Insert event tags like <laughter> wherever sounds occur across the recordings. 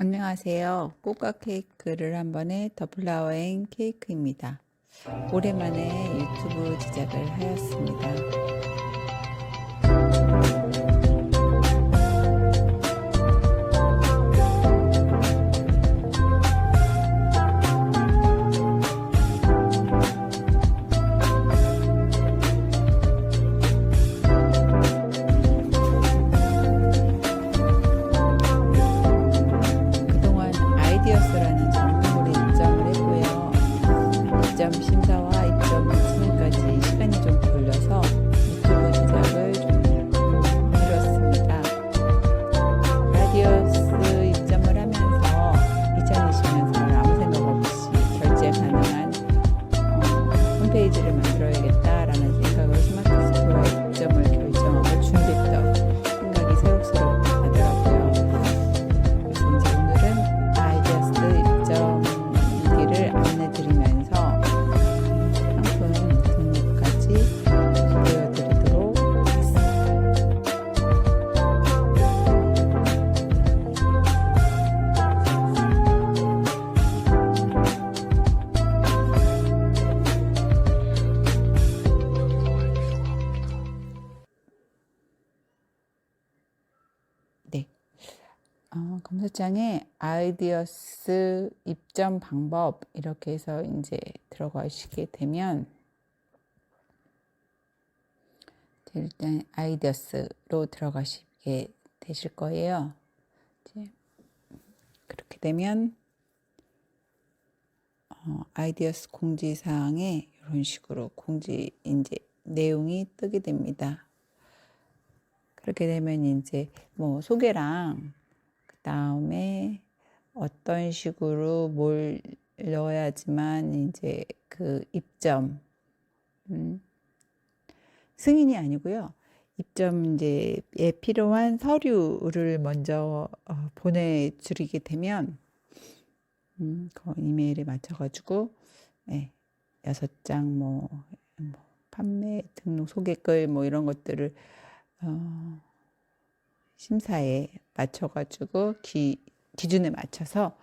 안녕하세요. 꽃과 케이크를 한 번에 더 플라워 앤 케이크입니다. 오랜만에 유튜브 제작을 하였습니다. 어, 검색창에 아이디어스 입점 방법 이렇게 해서 이제 들어가시게 되면 일단 아이디어스로 들어가시게 되실 거예요. 이제 그렇게 되면 어, 아이디어스 공지사항에 이런 식으로 공지 이제 내용이 뜨게 됩니다. 그렇게 되면 이제 뭐 소개랑 그 다음에 어떤 식으로 뭘 넣어야지만 이제 그 입점 음, 승인이 아니고요. 입점 이제 에 필요한 서류를 먼저 어, 보내드리게 되면 음, 그 이메일에 맞춰가지고 예, 여섯 장 뭐, 뭐 판매 등록 소개글 뭐 이런 것들을 어, 심사에 맞춰가지고 기, 기준에 맞춰서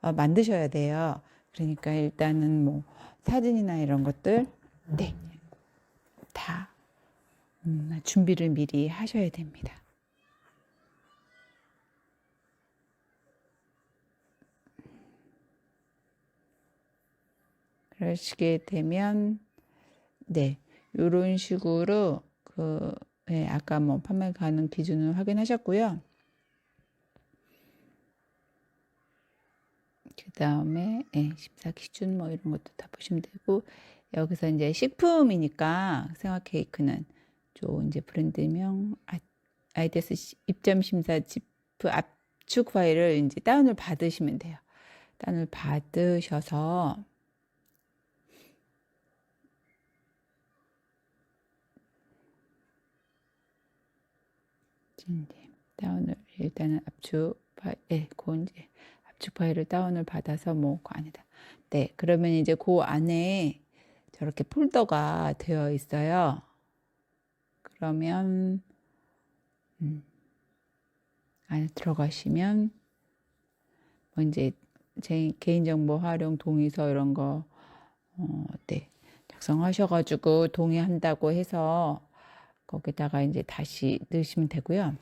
어, 만드셔야 돼요. 그러니까 일단은 뭐 사진이나 이런 것들 네, 다 음, 준비를 미리 하셔야 됩니다. 그러시게 되면 네, 이런 식으로 그 네, 아까 뭐 판매 가능 기준을 확인하셨고요. 그 다음에 예, 심사 기준 뭐 이런 것도 다 보시면 되고 여기서 이제 식품이니까 생화 케이크는 저 이제 브랜드명 아, 아이디어스 시- 입점 심사 지프 압축 파일을 이제 다운을 받으시면 돼요. 다운을 받으셔서 다운을 일단은 압축 파일, 예, 그 이제 압축 파일을 다운을 받아서 뭐그 아니다. 네, 그러면 이제 그 안에 저렇게 폴더가 되어 있어요. 그러면 음, 안에 들어가시면 뭐 이제 제 개인정보 활용 동의서 이런 거 어, 네, 작성하셔가지고 동의한다고 해서 거기다가 이제 다시 넣으시면 되고요.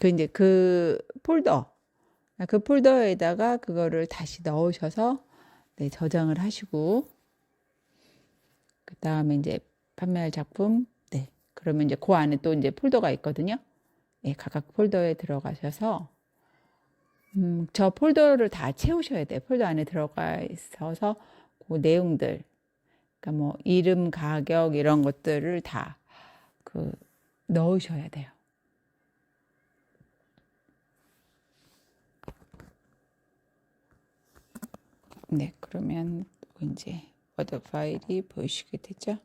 그 이제 그 폴더, 그 폴더에다가 그거를 다시 넣으셔서 네, 저장을 하시고 그 다음에 이제 판매할 작품, 네, 그러면 이제 그 안에 또 이제 폴더가 있거든요. 네, 각각 폴더에 들어가셔서 음, 저 폴더를 다 채우셔야 돼요. 폴더 안에 들어가 있어서 그 내용들, 그러니까 뭐 이름, 가격 이런 것들을 다 그 넣으셔야 돼요. 네, 그러면 또 이제 워드 파일이 보이시게 되죠?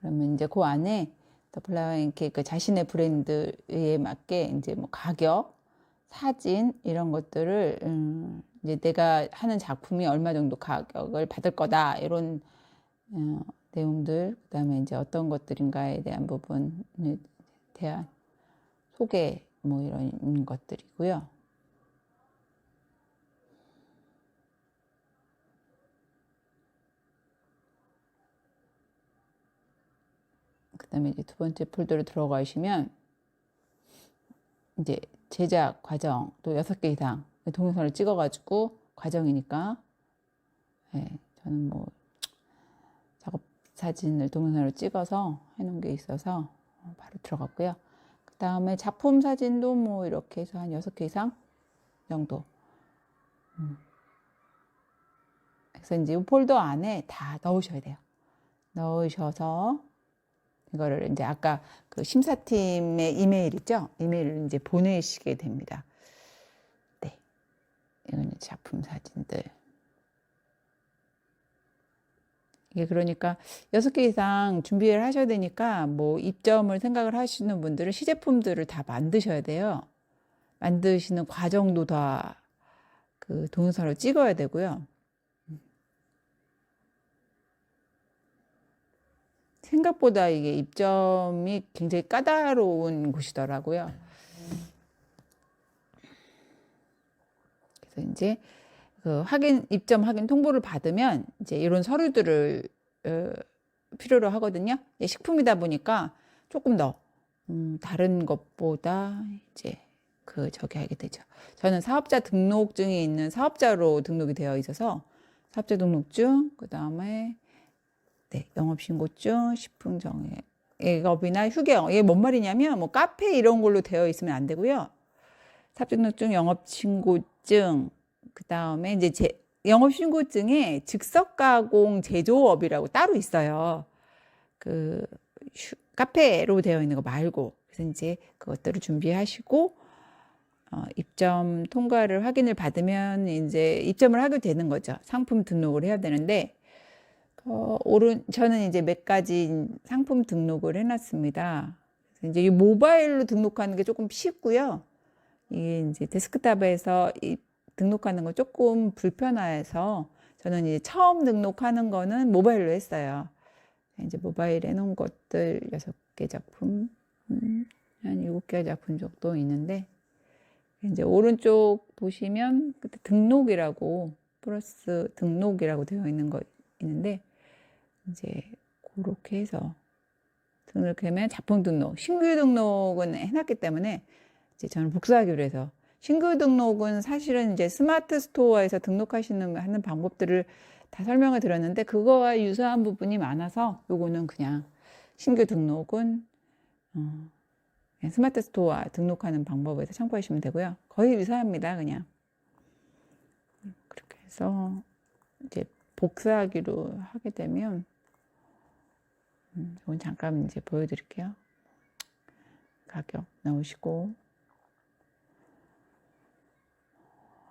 그러면 이제 그 안에 더 플라워 앤 케이크 자신의 브랜드에 맞게 이제 뭐 가격, 사진 이런 것들을 음, 이제 내가 하는 작품이 얼마 정도 가격을 받을 거다 이런 어, 내용들 그다음에 이제 어떤 것들인가에 대한 부분에 대한 소개 뭐 이런 것들이고요. 다음에 이제 두 번째 폴더로 들어가시면 이제 제작 과정 또 여섯 개 이상 동영상을 찍어가지고 과정이니까 예, 저는 뭐 작업 사진을 동영상으로 찍어서 해놓은 게 있어서 바로 들어갔고요. 그 다음에 작품 사진도 뭐 이렇게 해서 한 여섯 개 이상 정도. 음. 그래서 이제 이 폴더 안에 다 넣으셔야 돼요. 넣으셔서 이거를 이제 아까 그 심사팀의 이메일 있죠? 이메일을 이제 보내시게 됩니다. 네. 이건 작품 사진들. 이게 그러니까 여섯 개 이상 준비를 하셔야 되니까 뭐 입점을 생각을 하시는 분들은 시제품들을 다 만드셔야 돼요. 만드시는 과정도 다 그 동영상으로 찍어야 되고요. 생각보다 이게 입점이 굉장히 까다로운 곳이더라고요. 그래서 이제 그 확인 입점 확인 통보를 받으면 이제 이런 서류들을 어, 필요로 하거든요. 식품이다 보니까 조금 더 음, 다른 것보다 이제 그 저기 하게 되죠. 저는 사업자 등록증이 있는 사업자로 등록이 되어 있어서 사업자 등록증 그 다음에 네, 영업신고증, 식품정액업이나 휴게영. 이게 뭔 말이냐면, 뭐, 카페 이런 걸로 되어 있으면 안 되고요. 사업자등록증, 영업신고증, 그 다음에 이제 제, 영업신고증에 즉석가공 제조업이라고 따로 있어요. 그, 휴, 카페로 되어 있는 거 말고. 그래서 이제 그것들을 준비하시고, 어, 입점 통과를 확인을 받으면 이제 입점을 하게 되는 거죠. 상품 등록을 해야 되는데, 어, 오른, 저는 이제 몇 가지 상품 등록을 해놨습니다. 이제 이 모바일로 등록하는 게 조금 쉽고요. 이게 이제 데스크탑에서 이 등록하는 건 조금 불편해서 저는 이제 처음 등록하는 거는 모바일로 했어요. 이제 모바일에 해놓은 것들 여섯 개 작품, 음, 한 일곱 개 작품 정도 있는데, 이제 오른쪽 보시면 그때 등록이라고, 플러스 등록이라고 되어 있는 거 있는데, 이제 그렇게 해서 등록하면 작품 등록, 신규 등록은 해놨기 때문에 이제 저는 복사하기로 해서 신규 등록은 사실은 이제 스마트 스토어에서 등록하시는 하는 방법들을 다 설명을 드렸는데 그거와 유사한 부분이 많아서 요거는 그냥 신규 등록은 어, 스마트 스토어 등록하는 방법에서 참고하시면 되고요. 거의 유사합니다, 그냥. 그렇게 해서 이제 복사하기로 하게 되면 음, 이건 잠깐 이제 보여드릴게요. 가격 나오시고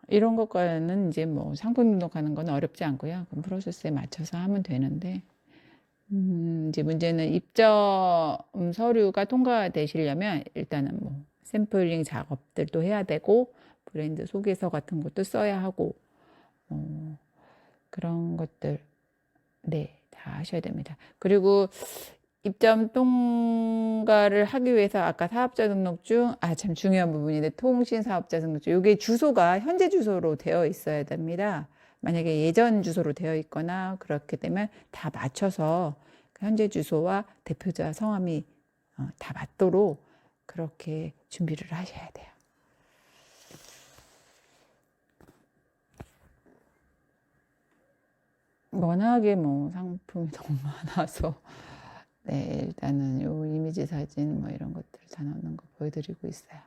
이런 것과는 이제 뭐 상품 등록하는 건 어렵지 않고요. 그 프로세스에 맞춰서 하면 되는데 음, 이제 문제는 입점 서류가 통과되시려면 일단은 뭐 샘플링 작업들도 해야 되고 브랜드 소개서 같은 것도 써야 하고 어, 그런 것들 네 다 하셔야 됩니다. 그리고 입점 통과를 하기 위해서 아까 사업자 등록증 아 참 중요한 부분인데 통신 사업자 등록증 이게 주소가 현재 주소로 되어 있어야 됩니다. 만약에 예전 주소로 되어 있거나 그렇게 되면 다 맞춰서 그 현재 주소와 대표자 성함이 어, 다 맞도록 그렇게 준비를 하셔야 돼요. 워낙에 뭐 상품이 <laughs> 너무 많아서 네 일단은 요 이미지 사진 뭐 이런 것들 다 넣는 거 보여드리고 있어요.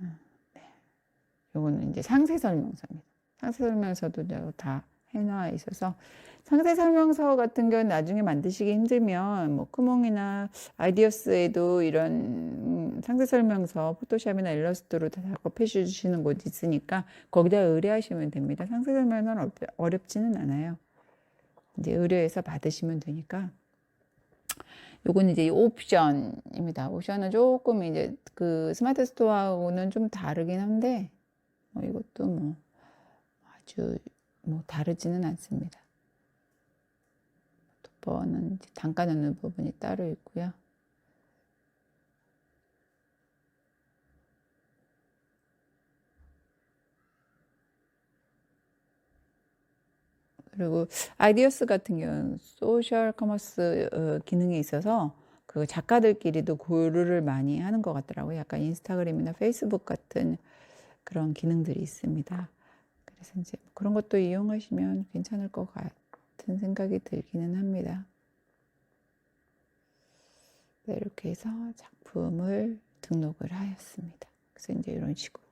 음, 네. 요거는 이제 상세 설명서입니다. 상세 설명서도 다 해놔 있어서 상세 설명서 같은 경우는 나중에 만드시기 힘들면 뭐 크몽이나 아이디어스에도 이런 음, 상세 설명서 포토샵이나 일러스트로 다 작업해 주시는 곳 있으니까 거기다 의뢰하시면 됩니다. 상세 설명서는 어렵지는 않아요. 이제 의뢰해서 받으시면 되니까 요건 이제 옵션입니다. 옵션은 조금 이제 그 스마트 스토어하고는 좀 다르긴 한데 뭐 이것도 뭐 아주 뭐 다르지는 않습니다. 돋보는 단가 넣는 부분이 따로 있고요. 그리고 아이디어스 같은 경우는 소셜 커머스 어, 기능이 있어서 그 작가들끼리도 교류를 많이 하는 것 같더라고요. 약간 인스타그램이나 페이스북 같은 그런 기능들이 있습니다. 그래서 이제 그런 것도 이용하시면 괜찮을 것 같은 생각이 들기는 합니다. 네, 이렇게 해서 작품을 등록을 하였습니다. 그래서 이제 이런 식으로.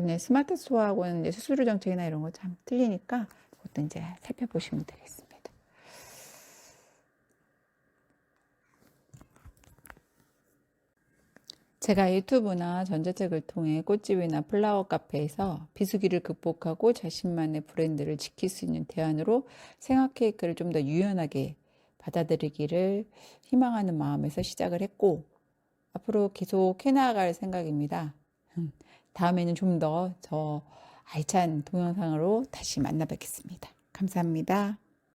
그냥 스마트 스토어하고는 이제 수수료 정책이나 이런 거 참 틀리니까 그것도 이제 살펴보시면 되겠습니다. 제가 유튜브나 전자책을 통해 꽃집이나 플라워 카페에서 비수기를 극복하고 자신만의 브랜드를 지킬 수 있는 대안으로 생화 케이크를 좀 더 유연하게 받아들이기를 희망하는 마음에서 시작을 했고 앞으로 계속 해나갈 생각입니다. 음, 다음에는 좀 더 저 알찬 동영상으로 다시 만나 뵙겠습니다. 감사합니다.